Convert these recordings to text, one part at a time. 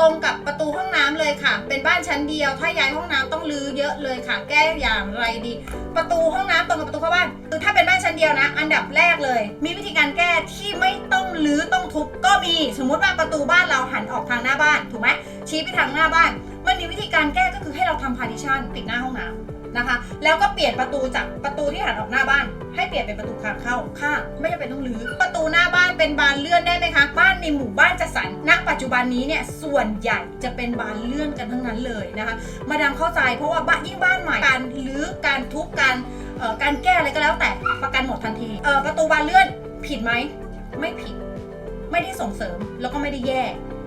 ตรงกับประตูห้องน้ำเลยค่ะ เป็นบ้านชั้นเดียว ถ้าย้ายห้องน้ำต้องรื้อเยอะเลยค่ะ แก้อย่างไรดี ประตูห้องน้ำตรงกับประตูเข้าบ้านคือถ้าเป็นบ้านชั้นเดียวนะ อันดับแรกเลย มีวิธีการแก้ที่ไม่ต้องรื้อต้องทุบก็มี สมมุติว่าประตูบ้านเราหันออกทางหน้าบ้านถูกไหมชี้ไปทางหน้าบ้าน มันมีวิธีการแก้ก็คือให้เราทำพาร์ติชันปิดหน้าห้องน้ำนะคะแล้วก็เปลี่ยนประตูจากประตูที่หันออกหน้าบ้าน ให้เปลี่ยนเป็นประตูทางเข้าข้างไม่จำเป็นต้องรื้อประตูหน้าบ้านเป็นบานเลื่อนได้ไหมคะ บ้านในหมู่บ้านจัดสรร บันนี้เนี่ยส่วนใหญ่จะเป็นบานเลื่อนกันทั้งนั้นเลยนะคะมาดามเข้าใจเพราะว่าบ้านยิ่งบ้านใหม่การรื้อการทุบการการแก้อะไรก็แล้วแต่ประกันหมดทันทีประตูบานเลื่อนผิดไหมไม่ผิด ไม่ได้ส่งเสริมแล้วก็ไม่ได้แย่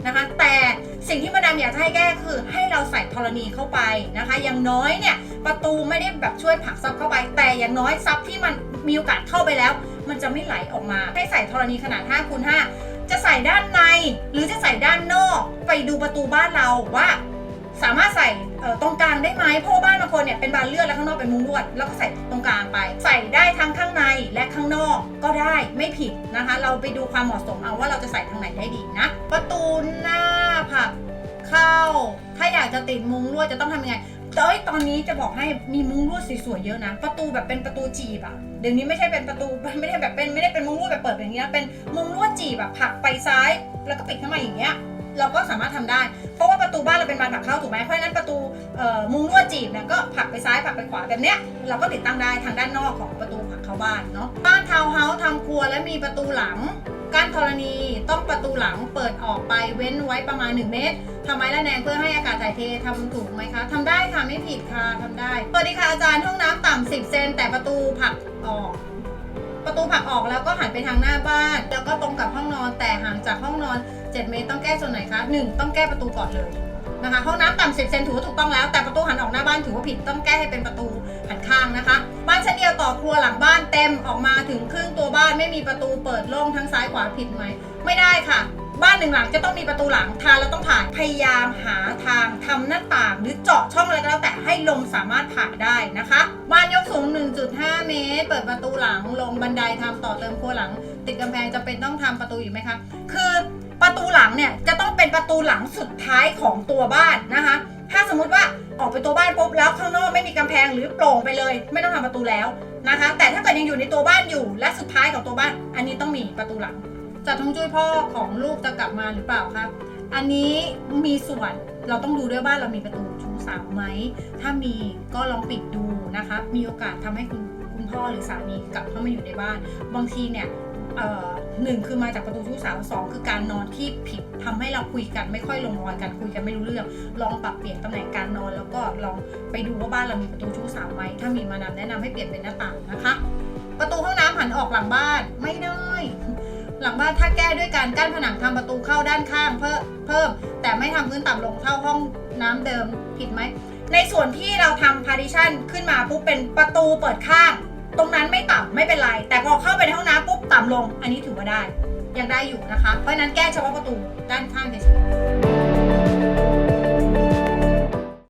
นะคะ แต่สิ่งที่มาดามอยากจะให้แก้คือ ให้เราใส่ธรณีเข้าไปนะคะอย่างน้อยเนี่ยประตูไม่ได้แบบช่วยผลักซับเข้าไป แต่อย่างน้อยซับที่มันมีโอกาสเข้าไปแล้ว มันจะไม่ไหลออกมาให้ใส่ธรณีขนาด5คูณ5 จะใส่ด้านใน หรือจะใส่ด้านนอก ไปดูประตูบ้านเราว่า สามารถใส่ตรงกลางได้ไหมเพราะบ้านบางคนเนี่ยเป็นบานเลื่อนแล้วข้างนอกเป็นมุ้งลวด แล้วก็ใส่ตรงกลางไป ใส่ได้ทั้งข้างในและข้างนอกก็ได้ไม่ผิดนะคะ เราไปดูความเหมาะสมเอาว่าเราจะใส่ทางไหนได้ดีนะ ประตูหน้าผักเข้า ถ้าอยากจะติดมุ้งลวดจะต้องทำยังไง เอ้ยตอนนี้จะบอกให้มีมุ้งลวดสวยๆเยอะนะ ประตูแบบเป็นประตูจีบอะเดี๋ยวนี้ไม่ใช่เป็นประตูไม่ได้แบบเป็นไม่ได้เป็นมุ้งลวดแบบเปิดแบบนี้นะเป็นมุ้งลวดจีบแบบผลักไปซ้าย แล้วก็ปิดข้างในอย่างเงี้ยเราก็สามารถทำได้ เพราะว่าประตูบ้านเราเป็นบานผักเข้าถูกไหมเพราะฉะนั้นประตูมุ้งลวดจีบเนี่ยก็ผลักไปซ้ายผลักไปขวาแบบเนี้ยเราก็ติดตั้งได้ทางด้านนอกของประตูผักเข้าบ้านเนาะบ้านทาวน์เฮาส์ทำครัวและมีประตูหลัง กั้นธรณีต้องประตูหลังเปิดออกไปเว้นไว้ประมาณ 1 เมตรทำไมละแนงเพื่อให้อากาศถ่ายเททำถูกไหมคะทำได้ค่ะไม่ผิดค่ะทำได้สวัสดีค่ะอาจารย์ห้องน้ำต่ำ10 เซนแต่ประตูผักออก ประตูผักออกแล้วก็หันไปทางหน้าบ้าน แล้วก็ตรงกับห้องนอนแต่ห่างจากห้องนอน 7 เมตรต้องแก้ส่วนไหนคะ 1 ต้องแก้ประตูก่อนเลย นะคะ ห้องน้ำต่ำสิบเซนถือว่าถูกต้องแล้ว แต่ประตูหันออกหน้าบ้านถือว่าผิดต้องแก้ให้เป็นประตูหันข้างนะคะ บ้านชั้นเดียวต่อครัวหลังบ้านเต็มออกมาถึงครึ่งตัวบ้านไม่มีประตูเปิดโล่งทั้งซ้ายขวาผิดไหม ไม่ได้ค่ะ บ้านหนึ่งหลังจะต้องมีประตูหลังทานแล้วต้องผ่านพยายามหาทางทำหน้าต่าง หรือเจาะช่องอะไรก็แล้วแต่ให้ลมสามารถผ่านได้นะคะบ้านยกสูง 1.5 เมตร เปิดประตูหลังลงบันไดทำต่อเติมครัวหลัง ติดกำแพงจะเป็นต้องทำประตูอีกไหมคะคือประตูหลังเนี่ยจะต้องเป็นประตูหลังสุดท้ายของตัวบ้านนะคะ ถ้าสมมุติว่าออกไปตัวบ้านปุ๊บแล้วข้างนอกไม่มีกำแพงหรือโปร่งไปเลย ไม่ต้องทำประตูแล้วนะคะ แต่ถ้าเกิดยังอยู่ในตัวบ้านอยู่และสุดท้ายของตัวบ้าน อันนี้ต้องมีประตูหลัง จัดทงจุ้ยพ่อของลูกจะกลับมาหรือเปล่าครับ อันนี้มีส่วนเราต้องดูด้วยว่าเรามีประตูชู้สาวไหม ถ้ามีก็ลองปิดดูนะคะ มีโอกาสทำให้คุณคุณพ่อหรือสามีกลับเข้ามาอยู่ในบ้าน บางทีเนี่ยหนึ่งคือมาจากประตูชู้สาวสองคือการนอนที่ผิดทำให้เราคุยกันไม่ค่อยลงรอยกันคุยกันไม่รู้เรื่อง ลองปรับเปลี่ยนตำแหน่งการนอน แล้วก็ลองไปดูว่าบ้านเรามีประตูชู้สาวไหมถ้ามีมานำแนะนำให้เปลี่ยนเป็นหน้าต่างนะคะ ประตูห้องน้ำหันออกหลังบ้านไม่ได้ หลังบ้านถ้าแก้ด้วยการกั้นผนังทำประตูเข้าด้านข้างเพิ่มเพิ่ม แต่ไม่ทำพื้นต่ำลงเท่าห้องน้ำเดิมผิดไหม ในส่วนที่เราทำ partition ขึ้นมาปุ๊บเป็นประตูเปิดข้าง ตรงนั้นไม่ต่ำไม่เป็นไร แต่พอเข้าไปในห้องน้ำปุ๊บต่ำลง อันนี้ถือว่าได้ ยังได้อยู่นะคะ เพราะนั้นแก้เฉพาะประตูด้านข้างเฉย